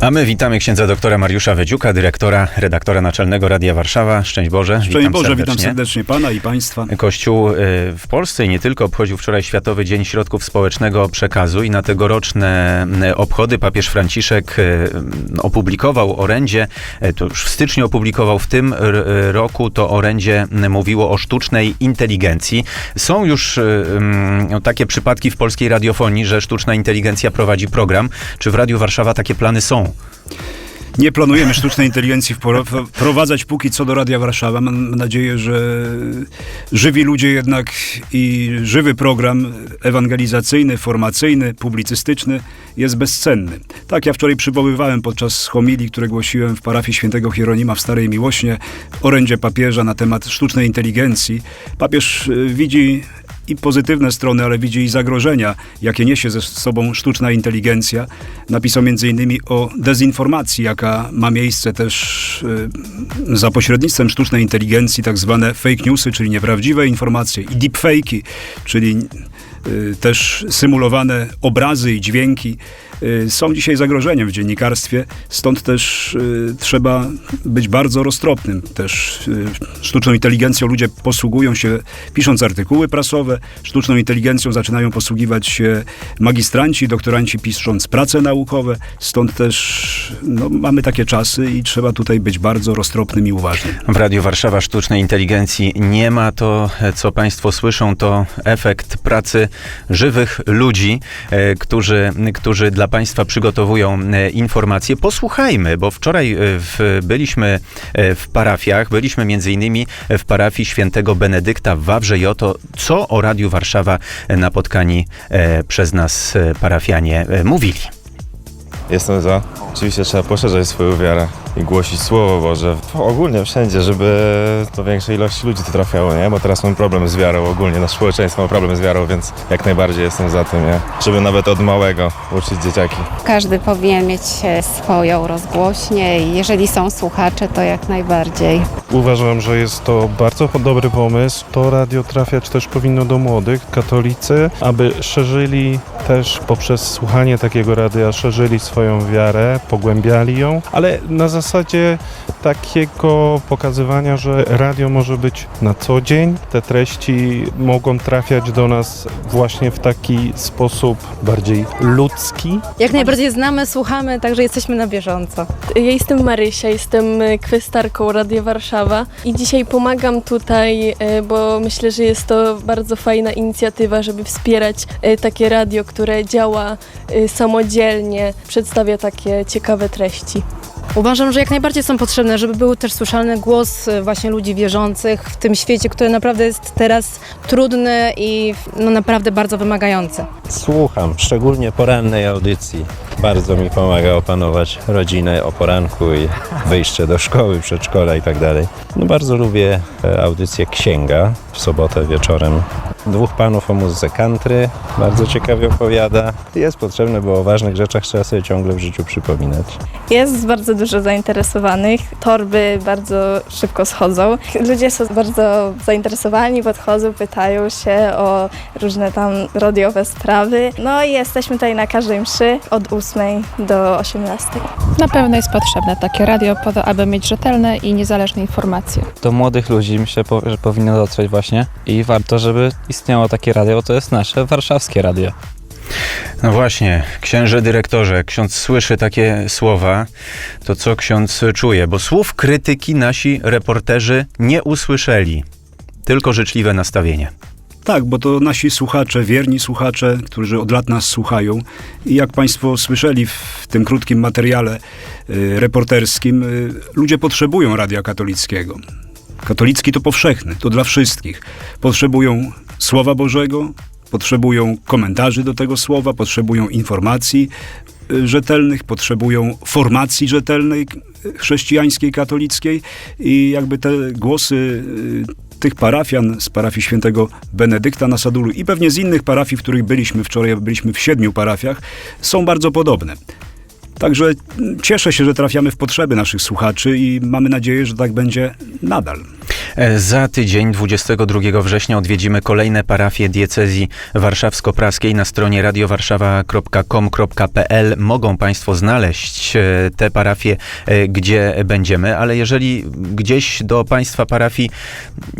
A my witamy księdza doktora Mariusza Wedziuka, dyrektora, redaktora naczelnego Radia Warszawa. Szczęść Boże. Szczęść Boże, witam serdecznie Pana i Państwa. Kościół y, w Polsce i nie tylko obchodził wczoraj Światowy Dzień Środków Społecznego Przekazu i na tegoroczne y, obchody papież Franciszek y, opublikował orędzie, to już w styczniu opublikował, w tym roku to orędzie mówiło o sztucznej inteligencji. Są już mm, takie przypadki w polskiej radiofonii, że sztuczna inteligencja prowadzi program. Czy w Radiu Warszawa takie plany są? Nie planujemy sztucznej inteligencji wprowadzać póki co do Radia Warszawa. Mam nadzieję, że żywi ludzie jednak i żywy program ewangelizacyjny, formacyjny, publicystyczny jest bezcenny. Tak, ja wczoraj przywoływałem podczas homilii, które głosiłem w parafii świętego Hieronima w Starej Miłośnie, orędzie papieża na temat sztucznej inteligencji. Papież y, widzi i pozytywne strony, ale widzi i zagrożenia, jakie niesie ze sobą sztuczna inteligencja. Napisał m.in. o dezinformacji, jaka ma miejsce też y, za pośrednictwem sztucznej inteligencji, tak zwane fake newsy, czyli nieprawdziwe informacje i deepfake'i, czyli y, też symulowane obrazy i dźwięki. Y, są dzisiaj zagrożeniem w dziennikarstwie, stąd też y, trzeba być bardzo roztropnym. Też y, sztuczną inteligencją ludzie posługują się, pisząc artykuły prasowe, sztuczną inteligencją zaczynają posługiwać się magistranci, doktoranci pisząc prace naukowe, stąd też no, mamy takie czasy i trzeba tutaj być bardzo roztropnym i uważnym. W Radiu Warszawa sztucznej inteligencji nie ma. To, co Państwo słyszą, to efekt pracy żywych ludzi, którzy, którzy dla Państwa przygotowują e, informacje. Posłuchajmy, bo wczoraj e, w, byliśmy e, w parafiach, byliśmy między innymi w parafii świętego Benedykta w Wawrze i oto, co o Radiu Warszawa napotkani przez nas parafianie mówili. Jestem za. Oczywiście trzeba poszerzać swoją wiarę i głosić Słowo Boże. Ogólnie wszędzie, żeby do większej ilości ludzi to trafiało, nie? Bo teraz mam problem z wiarą ogólnie, nasze społeczeństwo ma problem z wiarą, więc jak najbardziej jestem za tym, nie? Żeby nawet od małego uczyć dzieciaki. Każdy powinien mieć e, swoją rozgłośnię i jeżeli są słuchacze, to jak najbardziej. Uważam, że jest to bardzo dobry pomysł. To radio trafiać też powinno do młodych, katolicy, aby szerzyli też poprzez słuchanie takiego radia, szerzyli swoją wiarę, pogłębiali ją, ale na zasadzie takiego pokazywania, że radio może być na co dzień. Te treści mogą trafiać do nas właśnie w taki sposób bardziej ludzki. Jak najbardziej znamy, słuchamy, także jesteśmy na bieżąco. Ja jestem Marysia, jestem kwestarką Radia Warszawa i dzisiaj pomagam tutaj, e, bo myślę, że jest to bardzo fajna inicjatywa, żeby wspierać e, takie radio, które działa e, samodzielnie, przedstawia takie ciekawe treści. Uważam, że jak najbardziej są potrzebne, żeby był też słyszalny głos e, właśnie ludzi wierzących w tym świecie, który naprawdę jest teraz trudny i no, naprawdę bardzo wymagający. Słucham, szczególnie porannej audycji. Bardzo mi pomaga opanować rodzinę o poranku i wyjście do szkoły, przedszkola i tak dalej. No bardzo lubię e, audycję Księga w sobotę wieczorem. Dwóch panów o muzyce country bardzo ciekawie opowiada. Jest potrzebne, bo o ważnych rzeczach trzeba sobie ciągle w życiu przypominać. Jest bardzo dużo zainteresowanych. Torby bardzo szybko schodzą. Ludzie są bardzo zainteresowani, podchodzą, pytają się o różne tam radiowe sprawy. No i jesteśmy tutaj na każdej mszy od 8 do 18. Na pewno jest potrzebne takie radio po to, aby mieć rzetelne i niezależne informacje. Do młodych ludzi myślę, że powinno dotrzeć właśnie i warto, żeby istniało takie radio, bo to jest nasze warszawskie radio. No właśnie, księże dyrektorze, ksiądz słyszy takie słowa, to co ksiądz czuje? Bo słów krytyki nasi reporterzy nie usłyszeli, tylko życzliwe nastawienie. Tak, bo to nasi słuchacze, wierni słuchacze, którzy od lat nas słuchają. I jak Państwo słyszeli w tym krótkim materiale y, reporterskim, y, ludzie potrzebują radia katolickiego. Katolicki to powszechny, to dla wszystkich. Potrzebują Słowa Bożego, potrzebują komentarzy do tego słowa, potrzebują informacji y, rzetelnych, potrzebują formacji rzetelnej, y, chrześcijańskiej, katolickiej i jakby te głosy y, tych parafian z parafii świętego Benedykta na Sadulu i pewnie z innych parafii, w których byliśmy wczoraj, byliśmy w siedmiu parafiach, są bardzo podobne. Także mm, cieszę się, że trafiamy w potrzeby naszych słuchaczy i mamy nadzieję, że tak będzie nadal. E, Za tydzień, 22 września, odwiedzimy kolejne parafie diecezji warszawsko-praskiej na stronie radiowarszawa.com.pl. Mogą Państwo znaleźć e, te parafie, e, gdzie będziemy, ale jeżeli gdzieś do Państwa parafii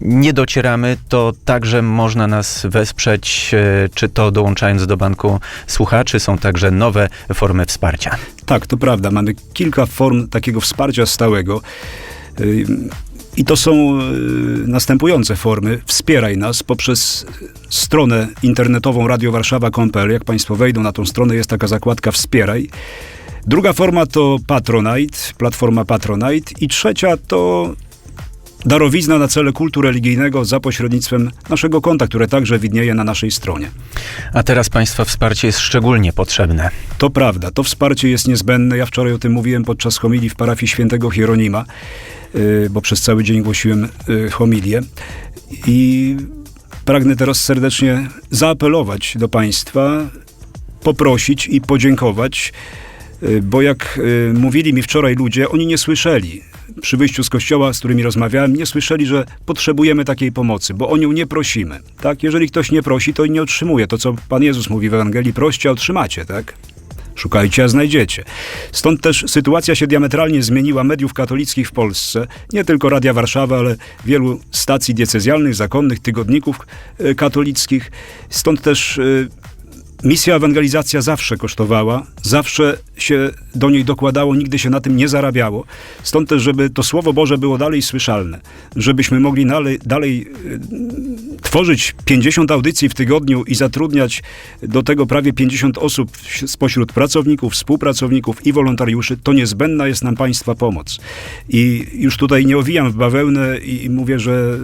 nie docieramy, to także można nas wesprzeć, czy to dołączając do banku słuchaczy. Są także nowe formy wsparcia. Tak, to prawda. Mamy kilka form takiego wsparcia stałego. I to są y, następujące formy. Wspieraj nas poprzez stronę internetową radiowarszawa.pl. Jak Państwo wejdą na tą stronę, jest taka zakładka Wspieraj. Druga forma to Patronite, platforma Patronite. I trzecia to darowizna na cele kultu religijnego za pośrednictwem naszego konta, które także widnieje na naszej stronie. A teraz Państwa wsparcie jest szczególnie potrzebne. To prawda, to wsparcie jest niezbędne. Ja wczoraj o tym mówiłem podczas homilii w parafii świętego Hieronima, bo przez cały dzień głosiłem y, homilię. I pragnę teraz serdecznie zaapelować do Państwa, poprosić i podziękować, y, bo jak y, mówili mi wczoraj ludzie, oni nie słyszeli. Przy wyjściu z kościoła, z którymi rozmawiałem, nie słyszeli, że potrzebujemy takiej pomocy, bo o nią nie prosimy. Tak? Jeżeli ktoś nie prosi, to nie otrzymuje. To, co Pan Jezus mówi w Ewangelii, proście, otrzymacie, tak? Szukajcie, a znajdziecie. Stąd też sytuacja się diametralnie zmieniła mediów katolickich w Polsce. Nie tylko Radia Warszawa, ale wielu stacji diecezjalnych, zakonnych, tygodników e, katolickich. Stąd też e, misja ewangelizacja zawsze kosztowała, zawsze się do niej dokładało, nigdy się na tym nie zarabiało. Stąd też, żeby to Słowo Boże było dalej słyszalne, żebyśmy mogli dalej, dalej e, tworzyć 50 audycji w tygodniu i zatrudniać do tego prawie 50 osób spośród pracowników, współpracowników i wolontariuszy, to niezbędna jest nam Państwa pomoc. I już tutaj nie owijam w bawełnę i i mówię, że,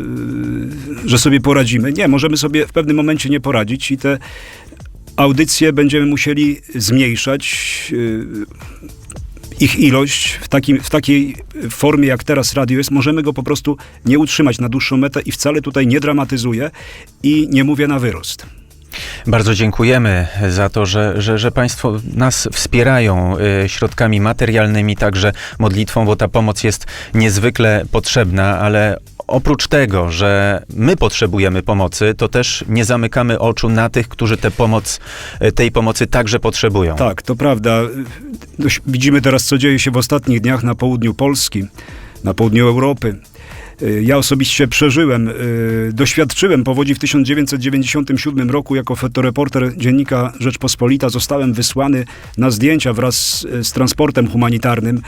y, że sobie poradzimy. Nie, możemy sobie w pewnym momencie nie poradzić i te audycje będziemy musieli zmniejszać. y, Ich ilość w, takim, w takiej formie, jak teraz radio jest, możemy go po prostu nie utrzymać na dłuższą metę i wcale tutaj nie dramatyzuję i nie mówię na wyrost. Bardzo dziękujemy za to, że, że, że Państwo nas wspierają y, środkami materialnymi, także modlitwą, bo ta pomoc jest niezwykle potrzebna, ale oprócz tego, że my potrzebujemy pomocy, to też nie zamykamy oczu na tych, którzy tę pomoc, y, tej pomocy także potrzebują. Tak, to prawda. Widzimy teraz, co dzieje się w ostatnich dniach na południu Polski, na południu Europy. Y, Ja osobiście przeżyłem, y, doświadczyłem powodzi w 1997 roku jako fotoreporter dziennika Rzeczpospolita. Zostałem wysłany na zdjęcia wraz z, transportem humanitarnym.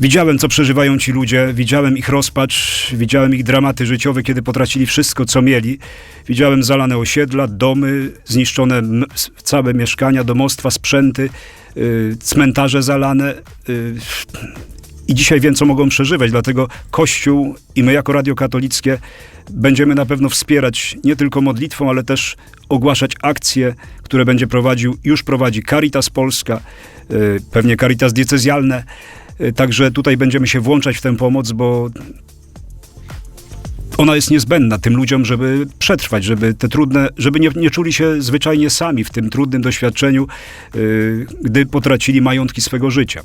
Widziałem, co przeżywają ci ludzie, widziałem ich rozpacz, widziałem ich dramaty życiowe, kiedy potracili wszystko, co mieli. Widziałem zalane osiedla, domy, zniszczone całe mieszkania, domostwa, sprzęty, y, cmentarze zalane. Y, I dzisiaj wiem, co mogą przeżywać, dlatego Kościół i my jako Radio Katolickie będziemy na pewno wspierać nie tylko modlitwą, ale też ogłaszać akcje, które będzie prowadził, już prowadzi Caritas Polska, y, pewnie Caritas diecezjalne. Y, Także tutaj będziemy się włączać w tę pomoc, bo ona jest niezbędna tym ludziom, żeby przetrwać, żeby te trudne, żeby nie, nie czuli się zwyczajnie sami w tym trudnym doświadczeniu, y, gdy potracili majątki swego życia.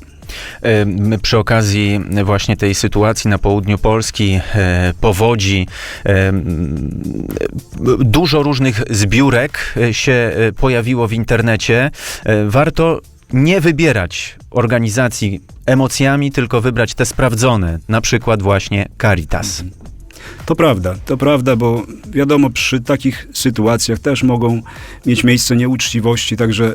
My przy okazji właśnie tej sytuacji na południu Polski, e, powodzi, dużo różnych zbiórek e, się e, pojawiło w internecie. Warto nie wybierać organizacji emocjami, tylko wybrać te sprawdzone, na przykład właśnie Caritas. To prawda, to prawda, bo wiadomo, przy takich sytuacjach też mogą mieć miejsce nieuczciwości, także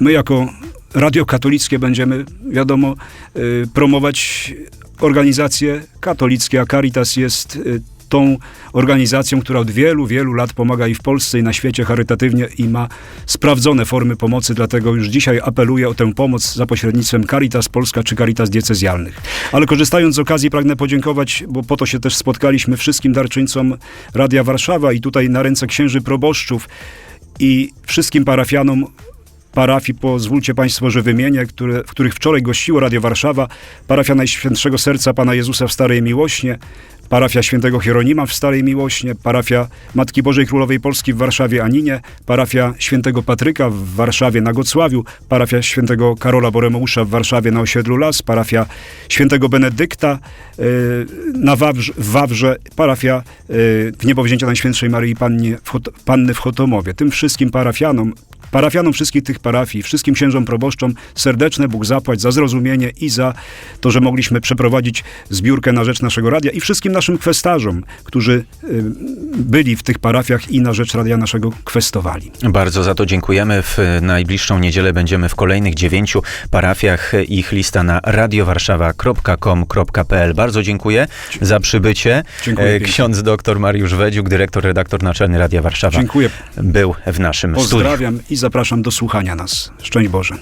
my jako Radio Katolickie będziemy, wiadomo, y, promować organizacje katolickie, a Caritas jest y, tą organizacją, która od wielu, wielu lat pomaga i w Polsce, i na świecie charytatywnie i ma sprawdzone formy pomocy, dlatego już dzisiaj apeluję o tę pomoc za pośrednictwem Caritas Polska czy Caritas diecezjalnych. Ale korzystając z okazji pragnę podziękować, bo po to się też spotkaliśmy wszystkim darczyńcom Radia Warszawa i tutaj na ręce księży proboszczów i wszystkim parafianom parafii, pozwólcie Państwo, że wymienię, które, w których wczoraj gościło Radio Warszawa, parafia Najświętszego Serca Pana Jezusa w Starej Miłośnie, parafia świętego Hieronima w Starej Miłośnie, parafia Matki Bożej Królowej Polski w Warszawie Aninie, parafia świętego Patryka w Warszawie na Gocławiu, parafia świętego Karola Boremeusza w Warszawie na osiedlu Las, parafia świętego Benedykta e, na Wawrze, w Wawrze, parafia e, w niebowzięcia Najświętszej Maryi Panny w Chotomowie. Tym wszystkim parafianom parafianom wszystkich tych parafii, wszystkim księżom proboszczom serdeczne Bóg zapłać za zrozumienie i za to, że mogliśmy przeprowadzić zbiórkę na rzecz naszego radia i wszystkim naszym kwestarzom, którzy y, byli w tych parafiach i na rzecz radia naszego kwestowali. Bardzo za to dziękujemy. W najbliższą niedzielę będziemy w kolejnych dziewięciu parafiach. Ich lista na radiowarszawa.com.pl. Bardzo dziękuję za przybycie. Dziękuję E. Ksiądz dr Mariusz Wedziuk, dyrektor, redaktor naczelny Radia Warszawa, Dziękuję, był w naszym studiu. I zapraszam do słuchania nas. Szczęść Boże.